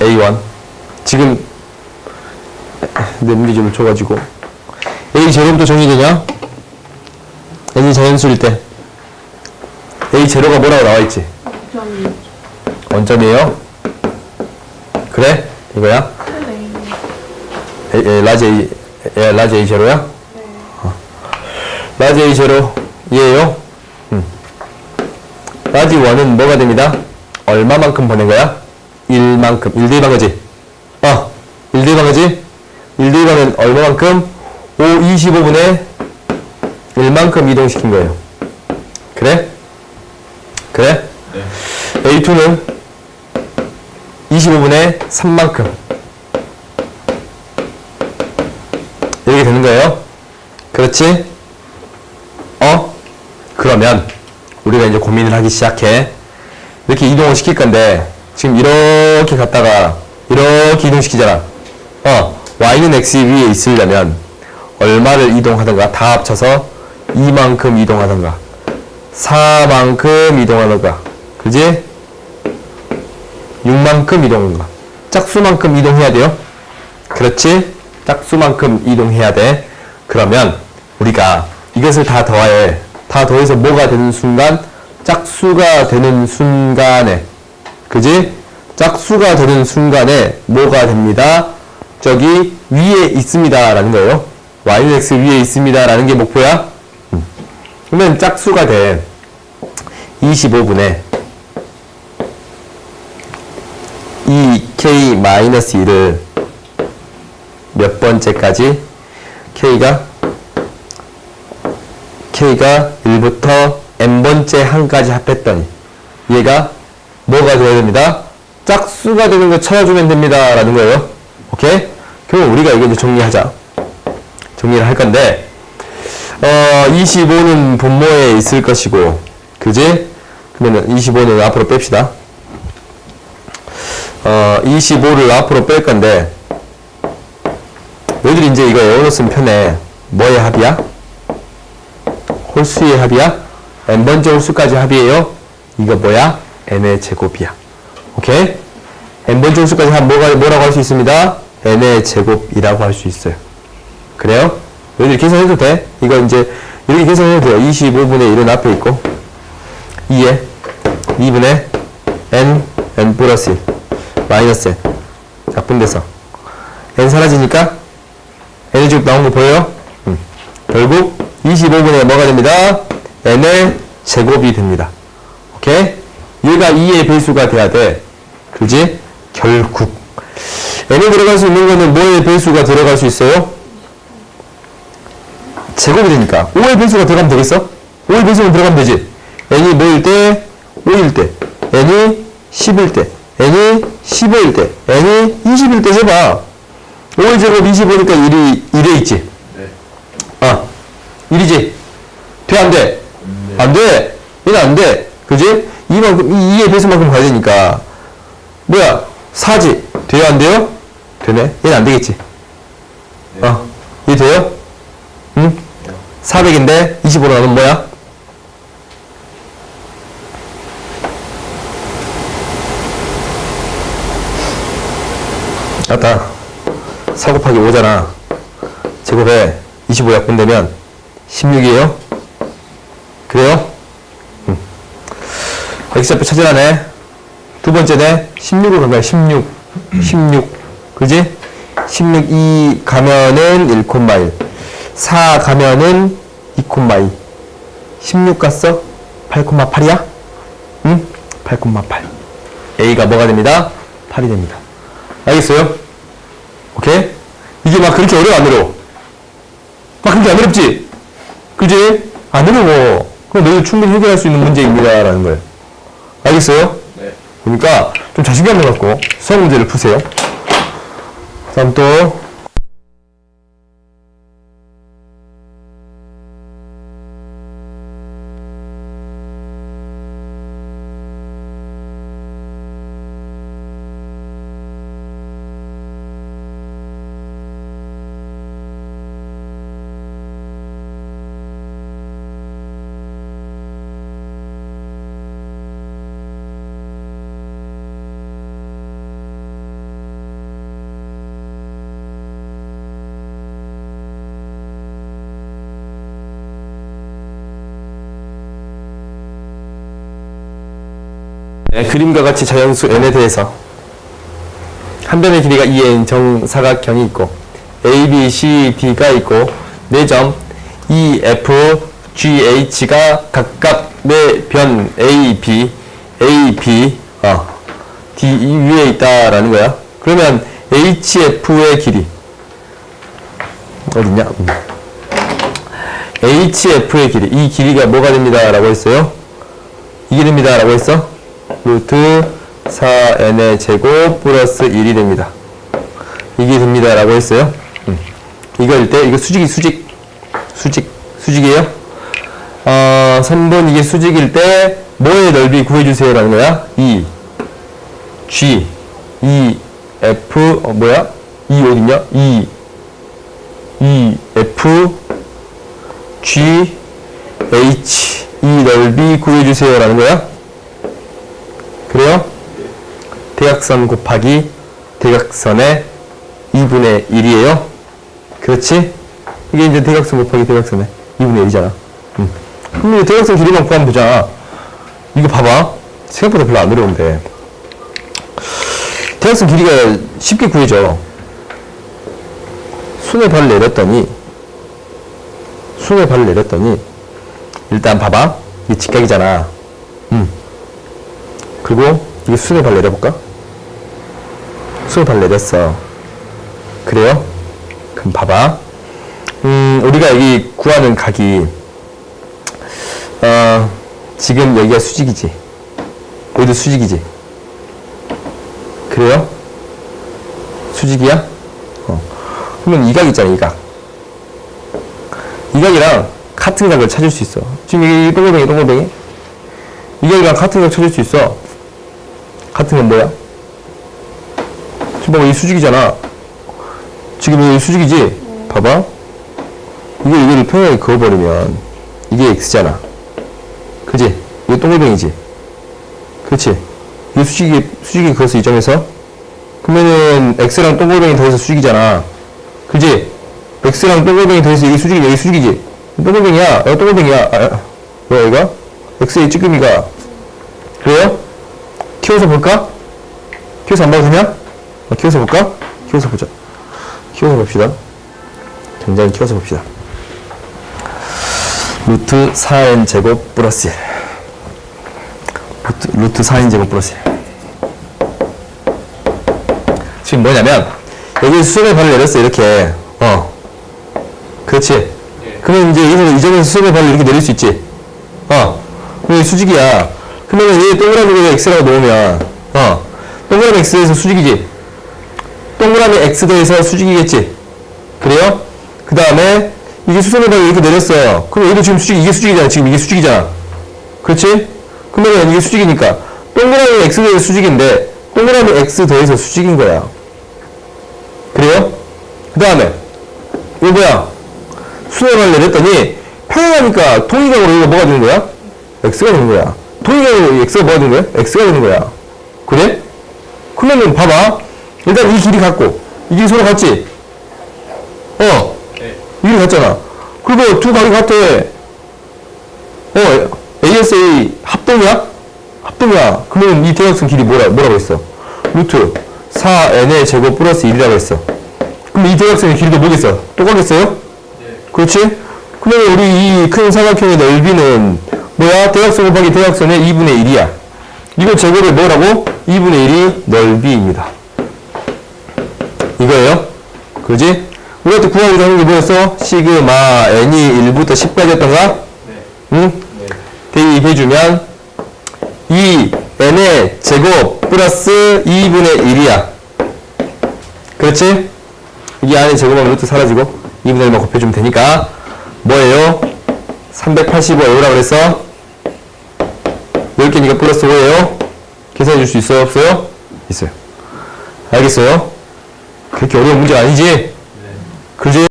A1 지금 내 문제집을 줘가지고 A 제로부터 정의되냐? n이 자연수일 때 A 제로가 뭐라고 나와있지? 좀 원점이에요? 그래? 이거야? 네. A, A, 라지 A, A, 라지 A 제로야? 어. 라지 A 제로 이에요? 음. 라지 1은 뭐가 됩니다? 얼마만큼 보낸 거야? 1만큼 1 대입한 거지? 어 1 대입한 거지? 1 대입하면 얼마만큼? 5, 25분의 1만큼 이동시킨 거예요 그래? 그래? A2는 25분의 3만큼 이렇게 되는 거예요. 그렇지? 어? 그러면 우리가 이제 고민을 하기 시작해. 이렇게 이동을 시킬 건데 지금 이렇게 갔다가 이렇게 이동시키잖아. 어, y는 x 위에 있으려면 얼마를 이동하던가 다 합쳐서 이만큼 이동하던가 4만큼 이동하던가 그지? 6만큼 이동하던가 짝수만큼 이동해야 돼요. 그렇지? 짝수만큼 이동해야 돼. 그러면 우리가 이것을 다 더해. 다 더해서 뭐가 되는 순간? 짝수가 되는 순간에. 그지? 짝수가 되는 순간에 뭐가 됩니다? 저기 위에 있습니다. 라는 거예요. y는 x 위에 있습니다. 라는 게 목표야. 음. 그러면 짝수가 돼. 25분에 2k-1을 몇 번째까지 k가 k가 1부터 n번째 한까지 합했더니 얘가 뭐가 되어야 됩니다. 짝수가 되는 거 찾아주면 됩니다. 라는 거예요. 오케이? 그럼 우리가 이거 이제 정리하자. 정리를 할 건데 어, 25는 분모에 있을 것이고 그지? 그러면 25는 앞으로 뺍시다. 어, 25를 앞으로 뺄 건데 너희들이 이제 이거 쓰면 편해. 뭐의 합이야? 홀수의 합이야? n번째 홀수까지 합이에요? 이거 뭐야? N의 제곱이야. 오케이? n번째 홀수까지 합 뭐가, 뭐라고 할 수 있습니다? n의 제곱이라고 할 수 있어요. 그래요? 너희들 계산해도 돼? 이거 이제 이렇게 계산해도 돼요. 25분의 1은 앞에 있고 2에 2분의 n, n 플러스 1 마이너스 n 자, 분대서 n 사라지니까 n의 제곱 나온 거 보여요? 음. 결국 25분의 뭐가 됩니다? n의 제곱이 됩니다. 오케이? 얘가 2의 배수가 돼야 돼. 그지? 결국 n이 들어갈 수 있는 거는 뭐의 배수가 들어갈 수 있어요? 제곱이 되니까 5의 배수가 들어가면 되겠어? 5의 배수가 들어가면 되지. n이 뭐일 때? 5일 때. n이 10일 때. n이 15일 때. n이 20일 때 해봐. 5의 제곱 25니까 1이 1에 있지. 네. 어. 1이지. 돼, 안 돼? 안 돼. 얘는 안 돼. 그지? 이만큼, 이 2의 배수만큼 가야 되니까. 뭐야? 4지. 돼요, 안 돼요? 되네. 얘는 안 되겠지. 네. 어. 이해 돼요? 응? 400인데 25로 나누면 뭐야? 맞다. 4 곱하기 5잖아. 제곱에 25 약분되면 16이에요? 그래요? 응. x좌표 찾으라네. 두 번째네. 16으로 간 거야. 16. 16. 그지? 16, 2 가면은 1,1. 4 가면은 2,2. 16 갔어? 8,8이야? 응? 8,8. A가 뭐가 됩니다? 8이 됩니다. 알겠어요? 오케이? 이게 막 그렇게 어려워, 안 어려워? 막 그렇게 안 어렵지? 그지? 안 어려워. 그럼 너희 충분히 해결할 수 있는 문제입니다. 라는 거예요. 알겠어요? 네. 그러니까 좀 자신감을 갖고 수학 문제를 푸세요. 다음 또 그림과 같이 자연수 n에 대해서 한 변의 길이가 2n 정사각형이 있고 a, b, c, d가 있고 4점 e, f, g, h가 각각 4변 a, b, a, b, 어, d 이 위에 있다라는 거야. 그러면 hf의 길이 어딨냐? 음. hf의 길이 이 길이가 뭐가 됩니다 라고 했어요? 이게 됩니다 라고 했어? 루트 4n의 제곱 플러스 1이 됩니다. 이게 됩니다. 라고 했어요. 음. 이거일 때 이거 수직이 수직. 수직. 수직이에요? 어 3번 이게 수직일 때 뭐의 넓이 구해주세요? 라는 거야? 2 G. E. F. 어 뭐야? E 어딨냐? E. E. F. G. H. 이 넓이 구해주세요. 라는 거야? 그래요? 대각선 곱하기 대각선의 2분의 1이에요? 그렇지? 이게 이제 대각선 곱하기 대각선의 2분의 1이잖아 음. 그럼 이제 대각선 길이만 구하보자 이거 봐봐 생각보다 별로 안 어려운데 대각선 길이가 쉽게 구해져 손에 발을 내렸더니 손에 발을 내렸더니 일단 봐봐 이게 직각이잖아 음. 그리고 이게 손에 발 내려볼까? 손에 발 내렸어 그래요? 그럼 봐봐 음, 우리가 여기 구하는 각이 어, 지금 여기가 수직이지 여기도 수직이지 그래요? 수직이야? 어. 그러면 이 각 있잖아, 이 각. 이 각이랑 같은 각을 찾을 수 있어. 지금 이게 동글뱅이, 동글뱅이? 이 각이랑 같은 각 찾을 수 있어. 같은 건 뭐야? 지금 봐봐, 이 수직이잖아. 지금 이 수직이지? 봐봐. 이거, 이거를 평행하게 그어버리면, 이게 x잖아. 그지? 이거 동글뱅이지? 그렇지? 이 수직이, 수직이 그어서 이 점에서 그러면은 x랑 동글뱅이 더해서 수직이잖아. 그지? x랑 동글뱅이 더해서 이게 수직이 여기 수직이지? 동글뱅이야. 여기 동글뱅이야. 아, 아, 뭐야 이거? x의 찌끄미가 그래요? 키워서 볼까? 키워서 안 봐도 되냐? 어, 키워서 볼까? 키워서 보자. 키워서 봅시다. 굉장히 키워서 봅시다. 루트 4n 제곱 플러스 1 루트, 루트 4인 제곱 플러스 1. 지금 뭐냐면, 여기 수렴의 발을 내렸어, 이렇게. 어. 그렇지. 그러면 이제 이 점에서 수렴의 발을 이렇게 내릴 수 있지. 어. 여기 수직이야. 그러면 얘 동그라미를 x라고 놓으면, 어. 동그라미 x에서 수직이지. 동그라미 x 더해서 수직이겠지. 그래요? 그 다음에, 이게 발을 이렇게 내렸어요. 그럼 얘도 지금 수직, 이게 수직이잖아. 지금 이게 수직이잖아. 그렇지? 그러면 이게 수직이니까 동그라미 x 더해서 수직인데 동그라미 x 더해서 수직인 거야. 그래요? 그 다음에 이거 뭐야? 수렴을 내렸더니 평행하니까 통일각으로 이거 뭐가 되는 거야? x가 되는 거야. 통일각으로 x가 뭐가 되는 거야? x가 되는 거야. 그래? 그러면 봐봐. 일단 이 길이 같고 이 길이 서로 같지? 어. 이 길이 같잖아. 그리고 두 각이 같아. 어, ASA 합동이야? 합동이야. 그러면 이 대각선 길이 뭐라, 뭐라고 했어? 루트 4n의 제곱 플러스 1이라고 했어. 그럼 이 대각선의 길이도 뭐겠어? 똑같겠어요? 그렇지? 그러면 우리 이큰 삼각형의 넓이는 뭐야? 대각선 곱하기 대각선의 2분의 1이야. 이거 제곱이 뭐라고? 2분의 1이 넓이입니다. 이거예요? 그지? 우리가 또 구하고자 하는 게 뭐였어? 시그마 n이 1부터 10까지였던가? 응? 대입해주면 2 n의 제곱 플러스 2분의 1이야. 그렇지? 이게 안에 제곱하면 루트 사라지고 2분의 1만 곱해주면 되니까 뭐예요? 385 A라고 그랬어? 10개니까 플러스 5예요? 계산해 줄 수 있어요? 없어요? 있어요. 알겠어요? 그렇게 어려운 문제가 아니지? 그지?